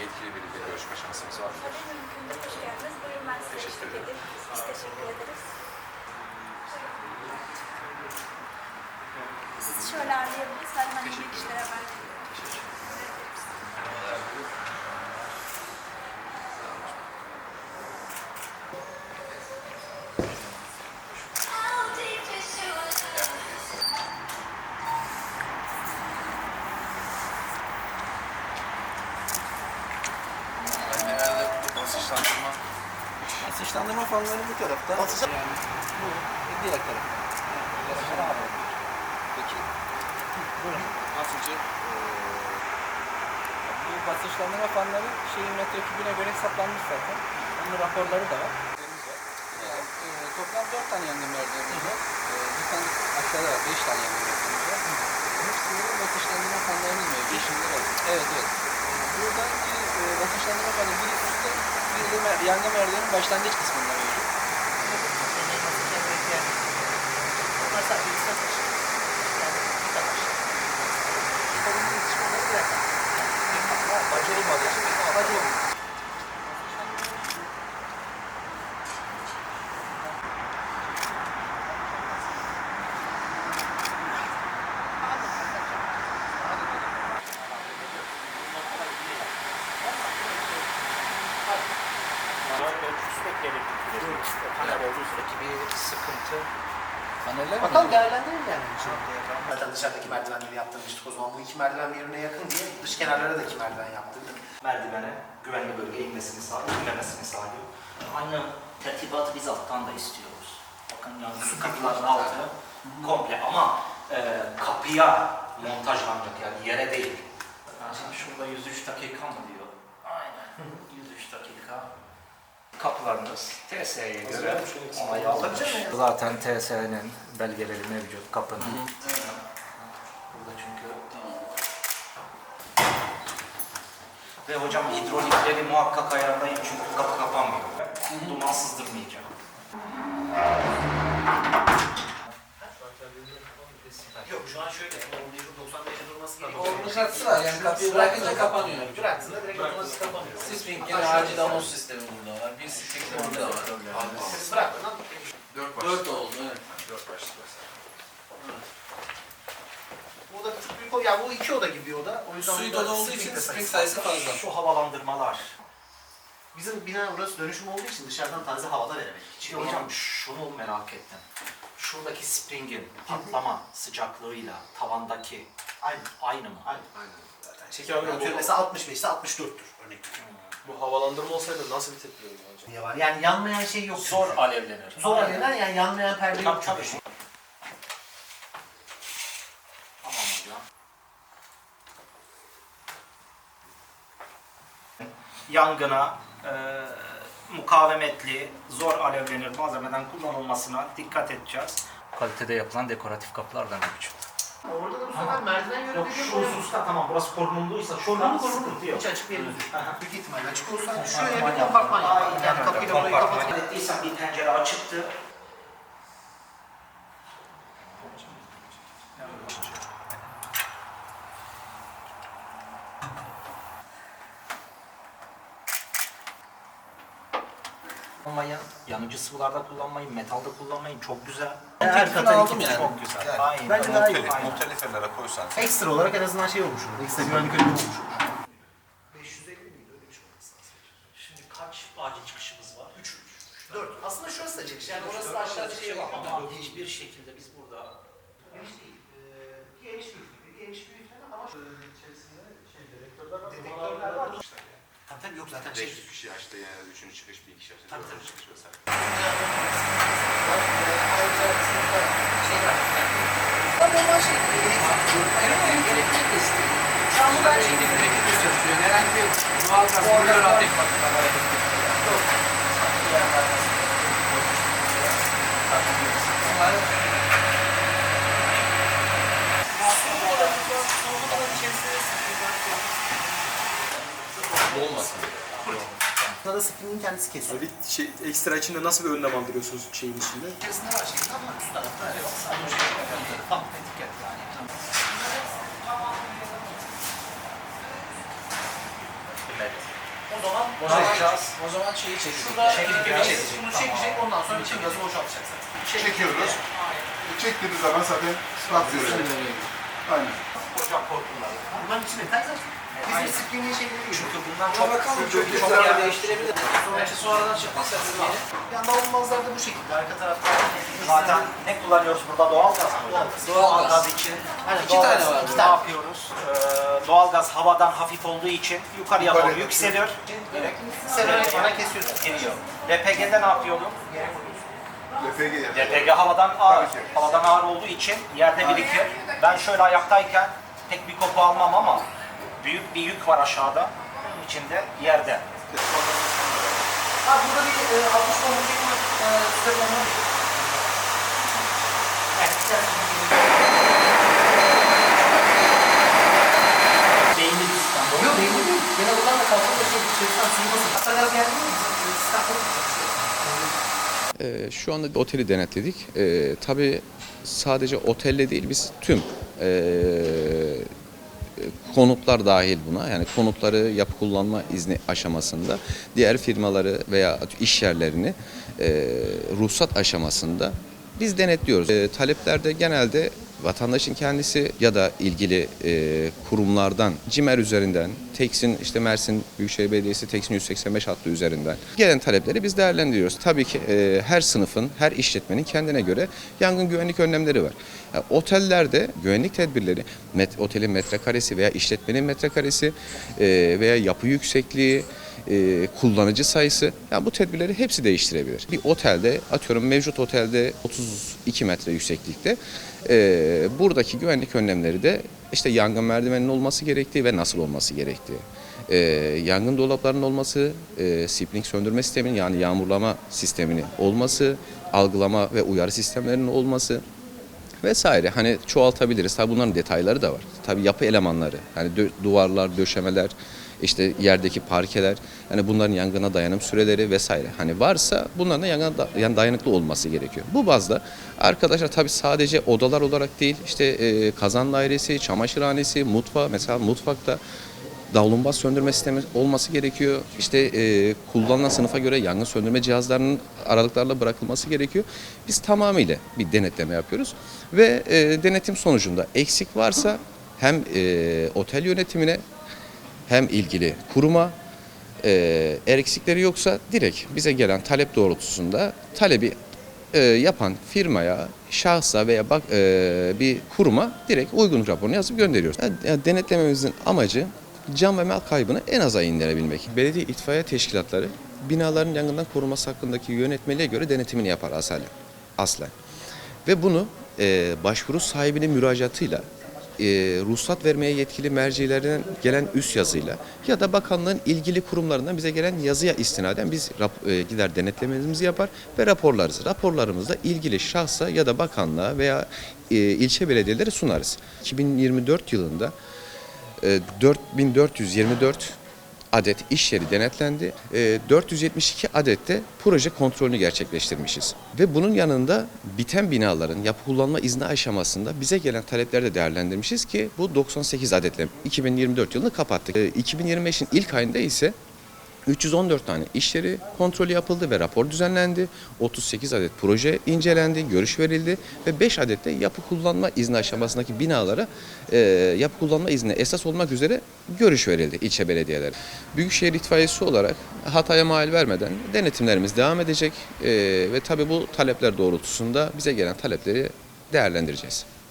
yetkili biriyle görüşme şansımız var. Tabii mümkündür. Hoş geldiniz. Buyurun ben size Teşekkür ederim. Biz teşekkür ederiz. Sizi şöyle ağırlayabiliriz. Ben ilgili kişilere haber veriyorum. Ben genelde bu basınçlandırma Basınçlandırma fanları bu tarafta. Basınç... Yani bu diğer taraf. peki az önce Bu basınçlandırma fanları şeyin metrekübüne göre hesaplanmış zaten. Onun raporları da var. Yani, e, toplam 4 tane yangın merdivenimiz var. E, bir tane aşağıda var, 5 tane yangın merdivenimiz var. Hepsinde de basınçlandırma fanlarımız mevcut. Yeşilde var. Evet evet. Buradaki e, basınçlandırma fanı biri üstte, biri de mer- yangın merdivenin başlangıç kısmında bir sıkıntı. Paneller? Bakalım değerlendirelim yani. Zaten dışarıdaki merdivenleri yaptırmıştık o zaman. Bu iki merdiven birbirine yakın diye dış kenarlara da iki merdiven yaptırdık. merdivene güvenli bölgeye inmesini sağlıyor, inmemesini sağlıyor. Aynı tertibatı biz alttan da istiyoruz. Bakın yani su kapıların altı komple ama e, kapıya montajlanacak yani yere değil. Yani şimdi şurada 103 dakika mı diyor? Aynen 103 dakika. Kapılarınız TSE'ye göre onay alınmış. Zaten TSE'nin belgeleri mevcut kapının. Burada çünkü ve hocam hidrolikleri muhakkak ayarlayın çünkü kapı kapanmıyor. Duman sızdırmayacak. Yok şu an şöyle. O mecbur 95'e durması da Onun şartısı var yani kapıyı bırakınca kapanıyor. Bıraktığında direkt otomatik kapanıyor. Spring'in acil anons sistemi. Bir burada var. Siz bırakmadan 4 başlık. 4 oldu evet. 4 başlık mesela. bu oda bir tık büyük o. Ya bu iki oda gibi bir oda. O yüzden Suyu dolu olduğu için spring sayısı fazla. Şu havalandırmalar. Bizim bina orası dönüşüm olduğu için dışarıdan taze havada veremedik. Şimdi hocam şunu merak ettim. Şuradaki springin patlama sıcaklığıyla tavandaki Aynı. aynı mı? Aynı. Abi Atıyorum bu, mesela 65 ise 64'tür örnek. Bu havalandırma olsaydı nasıl bir tepki verirdi acaba? Diye var. Yani yanmayan şey yok. Zor çünkü. alevlenir. Zor alevler yani yanmayan perde yok Tabii çünkü. tabii. Tamam hocam. Yangına e, mukavemetli, zor alevlenir malzemeden kullanılmasına dikkat edeceğiz. Kalitede yapılan dekoratif kapılar da mevcut. Orada da bu sefer merdiven Yok yönünde şu hususta tamam burası korunumluysa şu Korunum sıkıntı korunum. yok. Hiç açık. Aha. Büyük ihtimalle açık olsa Şöyle bir kompartman yapar. Yani kapıyla burayı kapatır. ettiysen bir pencere açıktı. Kullanmayın, yanıcı sıvılarda kullanmayın, metalde kullanmayın. Çok güzel. Her katı aldım yani. Çok güzel. Yani Aynen. Bence daha iyi. Aynen. muhtelifelere koysan Ekstra olarak en azından şey olmuş olur. Ekstra güvenlik önlemi olmuş olur. 550 miydi? Öyle bir şey olması lazım. Şimdi kaç acil çıkışımız var? 3. 4. Aslında şurası da çıkış. Yani orası da aşağıda şey var. Ama hiçbir şekilde biz burada Geniş değil. Ee, geniş büyük gibi. Geniş büyük falan ama içerisinde şey dedektörler var. Tabii tabii yok zaten şey. 500 kişi açtı yani üçüncü çıkış bir kişi açtı. Tabii, tabii. çıkış vesaire. Ayrıca şey var. Normal şey. Gerekli de istiyor. Şu an bu her şeyde gerekli gösteriyor. Herhangi bir doğal gaz, mineral ateş patlamaları yok. Bunlar bu olmasın. Burada da kendisi kesiyor. Bir şey, ekstra içinde nasıl bir önlem aldırıyorsunuz şeyin içinde? İçerisinde var şeyin ama üst tarafta yok. Sadece şey yok. Tam etiket yani. O zaman boşaltacağız. O zaman şeyi çekeceğiz. Şurada çekip bunu çekecek ondan sonra bütün gazı boşaltacak zaten. Çekiyoruz. Çektiğiniz zaman zaten rahatlıyoruz. Şey. Çünkü Ama çok, çok, yer değiştirebilir. Yani davulmazlar da bu şekilde. Arka tarafta zaten ne kullanıyoruz burada? Doğal gaz? Doğal gaz. için. Doğal tane var. Ne yapıyoruz? Ee, doğal gaz havadan hafif olduğu için yukarıya doğru yükseliyor. Direkt severek yana kesiyoruz. Geliyor. LPG'de ne yapıyorduk? LPG yani. LPG havadan ağır. Tabii ki. Havadan ağır olduğu için yerde birikir. Ben şöyle ayaktayken tek bir kopu almam ama büyük bir yük var aşağıda. Bunun içinde yerde. Ha burada bir e, 60 tonluk bir e, süre bomba. Evet, tanesi Beyinli bir sistem. Yok beyinli değil. Gene buradan da kalkıp da şey, içerisinden sıyırmasın. Hatta gaz geldi mi? Bizim sistem çok Ee, şu anda bir oteli denetledik. Ee, tabii sadece otelle değil biz tüm ee, konutlar dahil buna yani konutları yapı kullanma izni aşamasında diğer firmaları veya iş yerlerini ee, ruhsat aşamasında biz denetliyoruz. Ee, taleplerde genelde vatandaşın kendisi ya da ilgili e, kurumlardan CİMER üzerinden, TEKS'in işte Mersin Büyükşehir Belediyesi TEKS'in 185 hattı üzerinden gelen talepleri biz değerlendiriyoruz. Tabii ki e, her sınıfın, her işletmenin kendine göre yangın güvenlik önlemleri var. Ya, otellerde güvenlik tedbirleri, met, otelin metrekaresi veya işletmenin metrekaresi e, veya yapı yüksekliği, e, kullanıcı sayısı yani bu tedbirleri hepsi değiştirebilir. Bir otelde atıyorum mevcut otelde 32 metre yükseklikte e, buradaki güvenlik önlemleri de işte yangın merdiveninin olması gerektiği ve nasıl olması gerektiği. E, yangın dolaplarının olması, e, sipling söndürme sisteminin yani yağmurlama sisteminin olması, algılama ve uyarı sistemlerinin olması, vesaire hani çoğaltabiliriz. Tabii bunların detayları da var. Tabii yapı elemanları hani duvarlar, döşemeler, işte yerdeki parkeler, hani bunların yangına dayanım süreleri vesaire. Hani varsa bunların da yangına da- yani dayanıklı olması gerekiyor. Bu bazda arkadaşlar tabii sadece odalar olarak değil işte e, kazan dairesi, çamaşırhanesi, mutfağı mesela mutfakta davlumbaz söndürme sistemi olması gerekiyor. İşte e, kullanılan sınıfa göre yangın söndürme cihazlarının aralıklarla bırakılması gerekiyor. Biz tamamıyla bir denetleme yapıyoruz ve e, denetim sonucunda eksik varsa hem e, otel yönetimine hem ilgili kuruma e, eğer eksikleri yoksa direkt bize gelen talep doğrultusunda talebi e, yapan firmaya, şahsa veya bak e, bir kuruma direkt uygun raporunu yazıp gönderiyoruz. Yani, yani denetlememizin amacı can ve mal kaybını en aza indirebilmek. Belediye itfaiye teşkilatları binaların yangından korunması hakkındaki yönetmeliğe göre denetimini yapar aslen. aslen. Ve bunu e, başvuru sahibinin müracaatıyla e, ruhsat vermeye yetkili mercilerden gelen üst yazıyla ya da bakanlığın ilgili kurumlarından bize gelen yazıya istinaden biz rap- e, gider denetlememizi yapar ve raporlarız. Raporlarımızda ilgili şahsa ya da bakanlığa veya e, ilçe belediyeleri sunarız. 2024 yılında e, 4424 adet iş yeri denetlendi. E, 472 adet de proje kontrolünü gerçekleştirmişiz. Ve bunun yanında biten binaların yapı kullanma izni aşamasında bize gelen talepleri de değerlendirmişiz ki bu 98 adetle 2024 yılını kapattık. E, 2025'in ilk ayında ise 314 tane iş yeri kontrolü yapıldı ve rapor düzenlendi. 38 adet proje incelendi, görüş verildi ve 5 adet de yapı kullanma izni aşamasındaki binalara e, yapı kullanma izni esas olmak üzere görüş verildi ilçe belediyeleri. Büyükşehir itfaiyesi olarak hataya mal vermeden denetimlerimiz devam edecek E, ve tabii bu talepler doğrultusunda bize gelen talepleri değerlendireceğiz.